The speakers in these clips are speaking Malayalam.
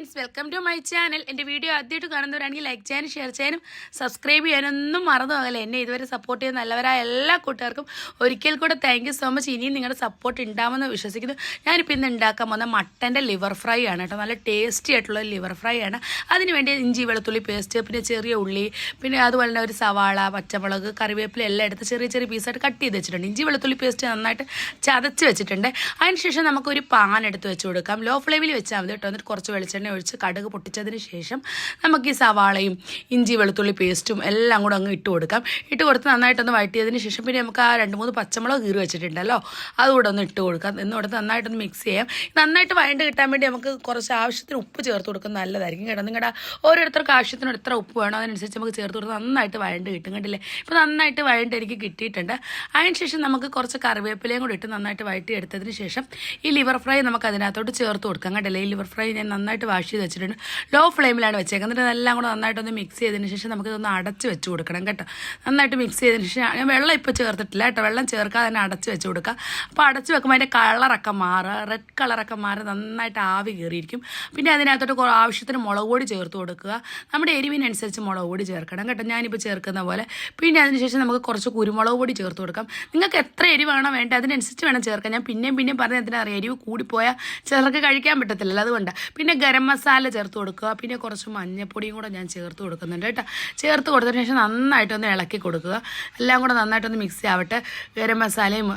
Friends welcome to my channel എന്റെ വീഡിയോ ആദ്യമായിട്ട് കാണുന്നവരാണെങ്കിൽ ലൈക്ക് ചെയ്യാനും ഷെയർ ചെയ്യാനും സബ്സ്ക്രൈബ് ചെയ്യാനൊന്നും മറന്നു പോകല്ല. എന്നെ ഇതുവരെ സപ്പോർട്ട് ചെയ്യുന്ന നല്ലവരായ എല്ലാ കൂട്ടുകാർക്കും ഒരിക്കൽ കൂടെ താങ്ക് സോ മച്ച് ഇനിയും നിങ്ങളുടെ സപ്പോർട്ട് ഉണ്ടാവുമെന്ന് വിശ്വസിക്കുന്നു. ഞാനിപ്പോൾ ഇന്ന് ഉണ്ടാക്കാൻ പോകുന്ന മട്ടന്റെ ലിവർ ഫ്രൈ ആണ് കേട്ടോ. നല്ല ടേസ്റ്റി ആയിട്ടുള്ള ലിവർ ഫ്രൈ ആണ്. അതിന് വേണ്ടി ഇഞ്ചി വെളുത്തുള്ളി പേസ്റ്റ് പിന്നെ ചെറിയ ഉള്ളി പിന്നെ അതുപോലെ തന്നെ ഒരു സവാള പച്ചമുളക് കറിവേപ്പില എല്ലാം എടുത്ത് ചെറിയ ചെറിയ പീസായിട്ട് കട്ട് ചെയ്ത് വെച്ചിട്ടുണ്ട്. ഇഞ്ചി വെളുത്തുള്ളി പേസ്റ്റ് നന്നായിട്ട് ചതച്ച് വെച്ചിട്ടുണ്ട്. അതിനുശേഷം നമുക്കൊരു പാൻ എടുത്ത് വെച്ച് കൊടുക്കാം. ലോ ഫ്ലെയിമിൽ വെച്ചാൽ മതി കേട്ടോ. എന്നിട്ട് കുറച്ച് വെളിച്ചെണ്ണ ഒഴിച്ച് കടുക് പൊട്ടിച്ചതിന് ശേഷം നമുക്ക് ഈ സവാളയും ഇഞ്ചി വെളുത്തുള്ളി പേസ്റ്റും എല്ലാം കൂടെ അങ്ങ് ഇട്ട് കൊടുക്കാം. ഇട്ട് കൊടുത്ത് നന്നായിട്ടൊന്ന് വഴറ്റിയതിന് ശേഷം പിന്നെ നമുക്ക് ആ രണ്ട് മൂന്ന് പച്ചമുളക് കീറി വെച്ചിട്ടുണ്ടല്ലോ അതുകൂടെ ഒന്ന് ഇട്ട് കൊടുക്കാം. എന്ന് കൊടുത്ത് നന്നായിട്ടൊന്ന് മിക്സ് ചെയ്യാം. നന്നായിട്ട് വഴണ്ട് കിട്ടാൻ വേണ്ടി നമുക്ക് കുറച്ച് ആവശ്യത്തിന് ഉപ്പ് ചേർത്ത് കൊടുക്കുന്നത് നല്ലതായിരിക്കും കേട്ടോ. നിങ്ങളുടെ ഓരോരുത്തർക്ക് ആവശ്യത്തിന് എത്ര ഉപ്പ് വേണോ അതിനനുസരിച്ച് നമുക്ക് ചേർത്ത് കൊടുത്ത് നന്നായിട്ട് വഴണ്ട് കിട്ടും കണ്ടില്ലേ? ഇപ്പോൾ നന്നായിട്ട് വഴണ്ട് എനിക്ക് കിട്ടിയിട്ടുണ്ട്. അതിനുശേഷം നമുക്ക് കുറച്ച് കറിവേപ്പിലയും കൂടി ഇട്ട് നന്നായിട്ട് വഴറ്റി എടുത്തതിന് ശേഷം ഈ ലിവർ ഫ്രൈ നമുക്ക് അതിനകത്തോട്ട് ചേർത്ത് കൊടുക്കാം കണ്ടില്ലേ? ഈ ലിവർ ഫ്രൈ ഞാൻ നന്നായിട്ട് വാഷ് ചെയ്ത് വെച്ചിട്ടുണ്ട്. ലോ ഫ്ലെയിമിലാണ് വെച്ചേക്കുന്നത്. എന്നിട്ട് ഇതെല്ലാം കൂടെ നന്നായിട്ടൊന്ന് മിക്സ് ചെയ്തതിന് ശേഷം നമുക്ക് ഇതൊന്ന് അടച്ച് വെച്ച് കൊടുക്കണം കേട്ടോ. നന്നായിട്ട് മിക്സ് ചെയ്തതിന് ശേഷം ഞാൻ വെള്ളം ഇപ്പോൾ ചേർത്തിട്ടില്ല കേട്ടോ. വെള്ളം ചേർക്കാതെ തന്നെ അടച്ച് വെച്ച് കൊടുക്കുക അപ്പോൾ അടച്ച് വെക്കുമ്പോൾ അതിന്റെ കളറൊക്കെ മാറുക റെഡ് കളറൊക്കെ മാറി നന്നായിട്ട് ആവി കയറിയിരിക്കും. പിന്നെ അതിനകത്തോട്ട് ആവശ്യത്തിന് മുളക് പൊടി ചേർത്ത് കൊടുക്കുക. നമ്മുടെ എരിവിനനുസരിച്ച് മുളക് പൊടി ചേർക്കണം കേട്ടോ. ഞാനിപ്പോൾ ചേർക്കുന്ന പോലെ. പിന്നെ അതിനുശേഷം നമുക്ക് കുറച്ച് കുരുമുളക് പൊടി ചേർത്ത് കൊടുക്കാം. നിങ്ങൾക്ക് എത്ര എരിവാണോ വേണ്ടത് അതിനനുസരിച്ച് വേണം ചേർക്കാം ഞാൻ പിന്നെയും പിന്നെയും പറഞ്ഞ എന്തിനാ അറിയാം. എരിവ് കൂടിപ്പോയാൽ ചിലർക്ക് കഴിക്കാൻ പറ്റത്തില്ലല്ലോ. അതുകൊണ്ട്. പിന്നെ ഗരം മസാല ചേർത്ത് കൊടുക്കുക. പിന്നെ കുറച്ച് മഞ്ഞപ്പൊടിയും കൂടെ ഞാൻ ചേർത്ത് കൊടുക്കുന്നുണ്ട് കേട്ടോ. ചേർത്ത് കൊടുത്തതിന് ശേഷം നന്നായിട്ടൊന്ന് ഇളക്കി കൊടുക്കുക. എല്ലാം കൂടെ നന്നായിട്ടൊന്ന് മിക്സ് ആവട്ടെ. ഗരം മസാലയും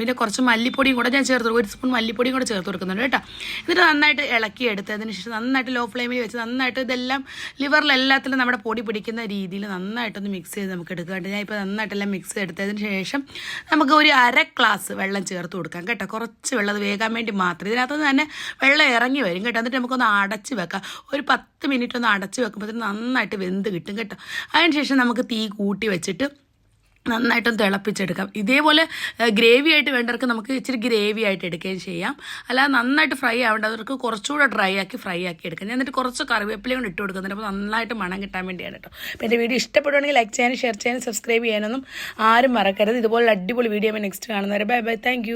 പിന്നെ കുറച്ച് മല്ലിപ്പൊടിയും കൂടെ ഞാൻ ചേർത്ത്. ഒരു സ്പൂൺ മല്ലിപ്പൊടിയും കൂടെ ചേർത്ത് കൊടുക്കുന്നുണ്ട് കേട്ടോ. എന്നിട്ട് നന്നായിട്ട് ഇളക്കി എടുത്തതിന് ശേഷം നന്നായിട്ട് ലോ ഫ്ലെയിമിൽ വെച്ച് നന്നായിട്ട് ഇതെല്ലാം ലിവറിലെല്ലാത്തിലും നമ്മുടെ പൊടി പിടിക്കുന്ന രീതിയിൽ നന്നായിട്ടൊന്ന് മിക്സ് ചെയ്ത് നമുക്ക് എടുക്കാണ്ട് ഞാൻ ഇപ്പോൾ നന്നായിട്ടെല്ലാം മിക്സ് എടുത്തതിന് ശേഷം നമുക്ക് ഒരു അര ഗ്ലാസ് വെള്ളം ചേർത്ത് കൊടുക്കാം കേട്ടോ. കുറച്ച് വെള്ളം അത് വേകാൻ വേണ്ടി മാത്രം. ഇതിനകത്ത് തന്നെ വെള്ളം ഇറങ്ങി വരും കേട്ടോ. എന്നിട്ട് നമുക്കൊന്ന് അടച്ച് വെക്കാം. ഒരു പത്ത് മിനിറ്റ് ഒന്ന് അടച്ച് വെക്കുമ്പോഴത്തേന് നന്നായിട്ട് വെന്ത് കിട്ടും കേട്ടോ. അതിനുശേഷം നമുക്ക് തീ കൂട്ടി വെച്ചിട്ട് നന്നായിട്ടൊന്ന് തിളപ്പിച്ചെടുക്കാം. ഇതേപോലെ ഗ്രേവി ആയിട്ട് വേണ്ടവർക്ക് നമുക്ക് ഇച്ചിരി ഗ്രേവി ആയിട്ട് എടുക്കുകയും ചെയ്യാം. അല്ലാതെ നന്നായിട്ട് ഫ്രൈ ആവേണ്ടവർക്ക് കുറച്ചുകൂടെ ഡ്രൈ ആക്കി ഫ്രൈ ആക്കി എടുക്കാം. ഞാൻ എന്നിട്ട് കുറച്ച് കറിവേപ്പിലയും കൂടി ഇട്ട് കൊടുക്കുന്നുണ്ട് അപ്പോൾ നന്നായിട്ട് മണം കിട്ടാൻ വേണ്ടിയാണ് കേട്ടോ. അപ്പോൾ എന്റെ വീഡിയോ ഇഷ്ടപ്പെടുവാണെങ്കിൽ ലൈക്ക് ചെയ്യാനും ഷെയർ ചെയ്യാനും സബ്സ്ക്രൈബ് ചെയ്യാനൊന്നും ആരും മറക്കരുത്. ഇതുപോലെ അടിപൊളി വീഡിയോ നെക്സ്റ്റ് കാണുന്നവരെ. Bye bye. താങ്ക്